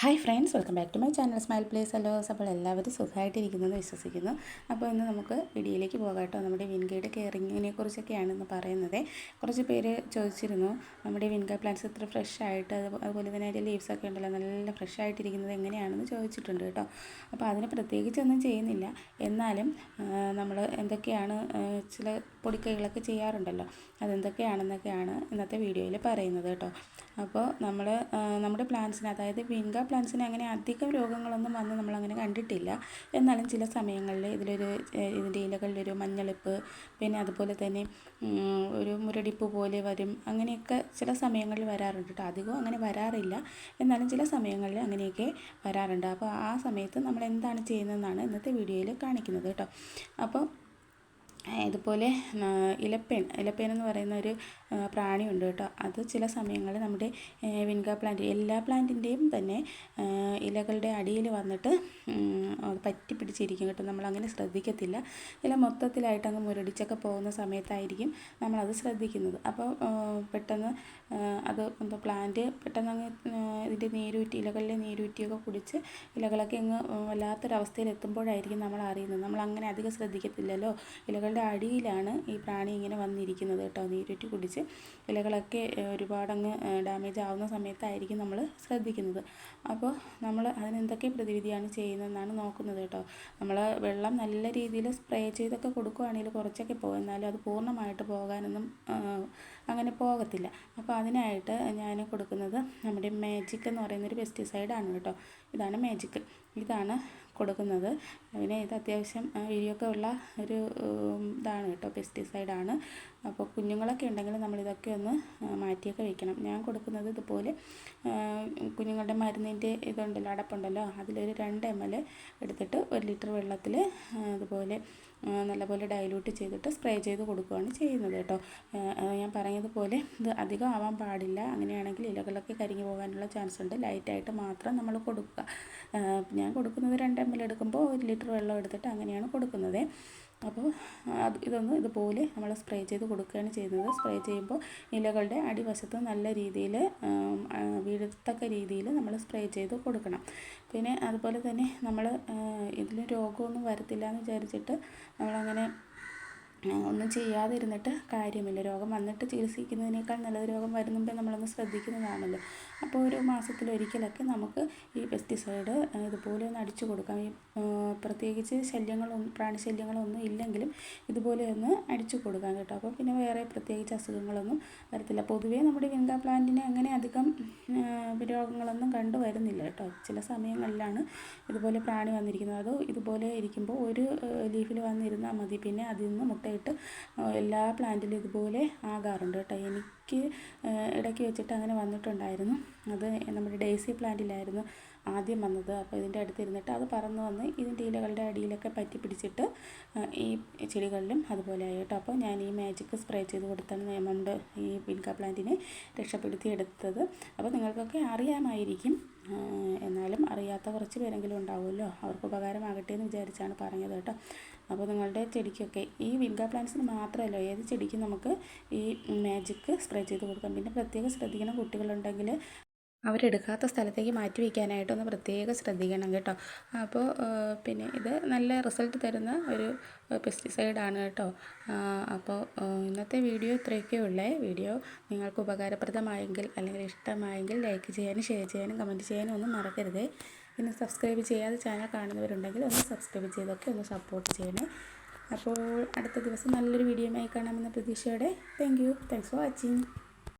Hi friends welcome back to my channel smile place hello അപ്പോൾ എല്ലാവരും സുഖമായിട്ടിരിക്കുന്നെന്ന് വിശ്വസിക്കുന്നു. അപ്പോൾ ഇന്ന് നമുക്ക് വീഡിയോയിലേക്ക് പോകാം കേട്ടോ. നമ്മുടെ വിൻഗയുടെ കെയറിങ്ങിനെ കുറിച്ചൊക്കെയാണ് ഇന്ന് പറയുന്നത്. കുറച്ച് പേര് ചോദിച്ചിരുന്നു നമ്മുടെ വിൻഗ പ്ലാന്റ്സ് ഇത്ര ഫ്രഷ് ആയിട്ട് അതുപോലെ തന്നെ അതിന്റെ ലീവ്സ് ഒക്കെ ഉണ്ടല്ലോ നല്ല ഫ്രഷ് ആയിട്ടിരിക്കുന്നത് എങ്ങനെയാണെന്ന് ചോദിച്ചിട്ടുണ്ട് കേട്ടോ. അപ്പോൾ അതിന് പ്രത്യേകിച്ചൊന്നും ചെയ്യുന്നില്ല. എന്നാലും നമ്മൾ എന്തൊക്കെയാണ് ചില പൊടിക്കൈകളൊക്കെ ചെയ്യാറുണ്ടല്ലോ അതെന്തൊക്കെയാണെന്നൊക്കെയാണ് ഇന്നത്തെ വീഡിയോയിൽ പറയുന്നത് കേട്ടോ. അപ്പോൾ നമ്മൾ നമ്മുടെ പ്ലാന്റ്സിന് അതായത് വിൻഗ പ്ലാന്റ്സിന് അങ്ങനെ അധികം രോഗങ്ങളൊന്നും വന്ന് നമ്മളങ്ങനെ കണ്ടിട്ടില്ല. എന്നാലും ചില സമയങ്ങളിൽ ഇതിലൊരു ഇതിന്റെ ഇലകളിലൊരു മഞ്ഞളിപ്പ് പിന്നെ അതുപോലെ തന്നെ ഒരു മുരടിപ്പ് പോലെ വരും. അങ്ങനെയൊക്കെ ചില സമയങ്ങളിൽ വരാറുണ്ട് കേട്ടോ അധികവും അങ്ങനെ വരാറില്ല. എന്നാലും ചില സമയങ്ങളിൽ അങ്ങനെയൊക്കെ വരാറുണ്ട്. അപ്പോൾ ആ സമയത്ത് നമ്മൾ എന്താണ് ചെയ്യുന്നതെന്നാണ് ഇന്നത്തെ വീഡിയോയിൽ കാണിക്കുന്നത് കേട്ടോ അപ്പോൾ ഇതുപോലെ ഇലപ്പേൻ ഇലപ്പേൻ എന്ന് പറയുന്ന ഒരു പ്രാണിയുണ്ട് കേട്ടോ. അത് ചില സമയങ്ങളിൽ നമ്മുടെ വിൻഗ പ്ലാന്റ് എല്ലാ പ്ലാന്റിന്റെയും തന്നെ ഇലകളുടെ അടിയിൽ വന്നിട്ട് പറ്റി പിടിച്ചിരിക്കും കേട്ടോ. നമ്മളങ്ങനെ ശ്രദ്ധിക്കത്തില്ല. ഇല മൊത്തത്തിലായിട്ട് അങ്ങ് മുരടിച്ചൊക്കെ പോകുന്ന സമയത്തായിരിക്കും നമ്മളത് ശ്രദ്ധിക്കുന്നത്. അപ്പോൾ പെട്ടെന്ന് അത് എന്താ പ്ലാന്റ് പെട്ടെന്ന് അങ്ങ് ഇതിന്റെ നീരൂറ്റി ഇലകളിലെ നീരൂറ്റിയൊക്കെ കുടിച്ച് ഇലകളൊക്കെ അങ്ങ് വല്ലാത്തൊരവസ്ഥയിൽ എത്തുമ്പോഴായിരിക്കും നമ്മൾ അറിയുന്നത് നമ്മൾ അങ്ങനെ അധികം ശ്രദ്ധിക്കത്തില്ലല്ലോ. ഇലകളുടെ അടിയിലാണ് ഈ പ്രാണി ഇങ്ങനെ വന്നിരിക്കുന്നത് കേട്ടോ. നീരുറ്റി കുടിച്ച് ഇലകളൊക്കെ ഒരുപാടങ്ങ് ഡാമേജ് ആവുന്ന സമയത്തായിരിക്കും നമ്മൾ ശ്രദ്ധിക്കുന്നത്. അപ്പോൾ നമ്മൾ അതിനെന്തൊക്കെ പ്രതിവിധിയാണ് ചെയ്യുന്നതെന്നാണ് നോക്കുന്നത് കേട്ടോ. നമ്മൾ വെള്ളം നല്ല രീതിയിൽ സ്പ്രേ ചെയ്തൊക്കെ കൊടുക്കുകയാണെങ്കിൽ കുറച്ചൊക്കെ പോകും എന്നാലും അത് പൂർണമായിട്ട് പോകാനൊന്നും അങ്ങനെ പോകത്തില്ല. അപ്പോൾ അതിനായിട്ട് ഞാൻ കൊടുക്കുന്നത് നമ്മുടെ മാജിക് എന്ന് പറയുന്നൊരു പെസ്റ്റിസൈഡാണ് കേട്ടോ. ഇതാണ് മാജിക് ഇതാണ് കൊടുക്കുന്നത്. പിന്നെ ഇത് അത്യാവശ്യം എരിയൊക്കെ ഉള്ള ഒരു ഇതാണ് കേട്ടോ പെസ്റ്റിസൈഡാണ് അപ്പോൾ കുഞ്ഞുങ്ങളൊക്കെ ഉണ്ടെങ്കിൽ നമ്മളിതൊക്കെ ഒന്ന് മാറ്റിയൊക്കെ വെക്കണം. ഞാൻ കൊടുക്കുന്നത് ഇതുപോലെ കുഞ്ഞുങ്ങളുടെ മരുന്നിന്റെ ഇതുണ്ടല്ലോ അടപ്പുണ്ടല്ലോ അതിലൊരു രണ്ട് എം എൽ എടുത്തിട്ട് ഒരു ലിറ്റർ വെള്ളത്തിൽ അതുപോലെ നല്ലപോലെ ഡൈലൂട്ട് ചെയ്തിട്ട് സ്പ്രേ ചെയ്ത് കൊടുക്കുകയാണ് ചെയ്യുന്നത് കേട്ടോ. ഞാൻ പറഞ്ഞതുപോലെ ഇത് അധികം ആവാൻ പാടില്ല. അങ്ങനെയാണെങ്കിൽ ഇലകളൊക്കെ കരിഞ്ഞു പോകാനുള്ള ചാൻസ് ഉണ്ട്. ലൈറ്റായിട്ട് മാത്രം നമ്മൾ കൊടുക്കുക. ഞാൻ കൊടുക്കുന്നത് രണ്ട് എടുക്കുമ്പോൾ ഒരു ലിറ്റർ വെള്ളം എടുത്തിട്ട് അങ്ങനെയാണ് കൊടുക്കുന്നത്. അപ്പോൾ അത് ഇതൊന്ന് ഇതുപോലെ നമ്മൾ സ്പ്രേ ചെയ്ത് കൊടുക്കുകയാണ് ചെയ്യുന്നത്. സ്പ്രേ ചെയ്യുമ്പോൾ ഇലകളുടെ അടിവശത്ത് നല്ല രീതിയിൽ വീഴത്തക്ക രീതിയിൽ നമ്മൾ സ്പ്രേ ചെയ്ത് കൊടുക്കണം. പിന്നെ അതുപോലെ തന്നെ നമ്മൾ ഇതിൽ രോഗമൊന്നും വരത്തില്ല എന്ന് വിചാരിച്ചിട്ട് നമ്മളങ്ങനെ ഒന്നും ചെയ്യാതിരുന്നിട്ട് കാര്യമില്ല. രോഗം വന്നിട്ട് ചികിത്സിക്കുന്നതിനേക്കാൾ നല്ലത് രോഗം വരുന്നുമ്പേ നമ്മളൊന്ന് ശ്രദ്ധിക്കുന്നതാണല്ലോ. അപ്പോൾ ഒരു മാസത്തിലൊരിക്കലൊക്കെ നമുക്ക് ഈ പെസ്റ്റിസൈഡ് ഇതുപോലെ ഒന്ന് അടിച്ചു കൊടുക്കാം. ഈ പ്രത്യേകിച്ച് ശല്യങ്ങളൊന്നും പ്രാണിശല്യങ്ങളൊന്നും ഇല്ലെങ്കിലും ഇതുപോലെ ഒന്ന് അടിച്ചു കൊടുക്കാം കേട്ടോ. അപ്പോൾ പിന്നെ വേറെ പ്രത്യേകിച്ച് അസുഖങ്ങളൊന്നും വരത്തില്ല. പൊതുവേ നമ്മുടെ വിങ്ക പ്ലാന്റിന് അങ്ങനെ അധികം രോഗങ്ങളൊന്നും കണ്ടു വരുന്നില്ല കേട്ടോ. ചില സമയങ്ങളിലാണ് ഇതുപോലെ പ്രാണി വന്നിരിക്കുന്നത്. അത് ഇതുപോലെ ഇരിക്കുമ്പോൾ ഒരു ലീഫിൽ വന്നിരുന്നാൽ മതി. പിന്നെ അതിൽ നിന്ന് മുട്ടയിട്ട് എല്ലാ പ്ലാന്റിലും ഇതുപോലെ ആകാറുണ്ട് കേട്ടോ. എനിക്ക് ഇടയ്ക്ക് വെച്ചിട്ട് അങ്ങനെ വന്നിട്ടുണ്ടായിരുന്നു. അത് നമ്മുടെ ഡേസി പ്ലാന്റിലായിരുന്നു. ആദ്യം വന്നത്. അപ്പോൾ ഇതിന്റെ അടുത്തിരുന്നിട്ട് അത് പറന്ന് വന്ന് ഇതിന്റെ ഇലകളുടെ അടിയിലൊക്കെ പറ്റി പിടിച്ചിട്ട് ഈ ചെടികളിലും അതുപോലെ ആയി കേട്ടോ. അപ്പോൾ ഞാൻ ഈ മാജിക് സ്പ്രേ ചെയ്ത് കൊടുത്താണ് നമ്മുടെ ഈ പിൻക പ്ലാന്റിനെ രക്ഷപ്പെടുത്തി എടുത്തത്. അപ്പോൾ നിങ്ങൾക്കൊക്കെ അറിയാമായിരിക്കും എന്നാലും അറിയാത്ത കുറച്ച് പേരെങ്കിലും ഉണ്ടാവുമല്ലോ. അവർക്ക് ഉപകാരമാകട്ടെ എന്ന് വിചാരിച്ചാണ് പറഞ്ഞത് കേട്ടോ. അപ്പോൾ നിങ്ങളുടെ ചെടിക്കൊക്കെ ഈ വിൻഗ പ്ലാന്റ്സിന് മാത്രമല്ല ഏത് ചെടിക്കും നമുക്ക് ഈ മാജിക് സ്പ്രേ ചെയ്ത് കൊടുക്കാം. പിന്നെ പ്രത്യേകം ശ്രദ്ധിക്കണം കുട്ടികളുണ്ടെങ്കിൽ അവരെടുക്കാത്ത സ്ഥലത്തേക്ക് മാറ്റി വയ്ക്കാനായിട്ടൊന്ന് പ്രത്യേകം ശ്രദ്ധിക്കണം കേട്ടോ. അപ്പോൾ പിന്നെ ഇത് നല്ല റിസൾട്ട് തരുന്ന ഒരു പെസ്റ്റിസൈഡാണ് കേട്ടോ. അപ്പോൾ ഇന്നത്തെ വീഡിയോ ഇത്രയൊക്കെ ഉള്ളേ. വീഡിയോ നിങ്ങൾക്ക് ഉപകാരപ്രദമായെങ്കിൽ അല്ലെങ്കിൽ ഇഷ്ടമായെങ്കിൽ ലൈക്ക് ചെയ്യാനും ഷെയർ ചെയ്യാനും കമന്റ് ചെയ്യാനും ഒന്നും മറക്കരുത്. പിന്നെ സബ്സ്ക്രൈബ് ചെയ്യാതെ ചാനൽ കാണുന്നവരുണ്ടെങ്കിൽ ഒന്ന് സബ്സ്ക്രൈബ് ചെയ്തൊക്കെ ഒന്ന് സപ്പോർട്ട് ചെയ്യണേ. അപ്പോൾ അടുത്ത ദിവസം നല്ലൊരു വീഡിയോയുമായി കാണാമെന്ന പ്രതീക്ഷയോടെ. Thank you. Thanks for watching.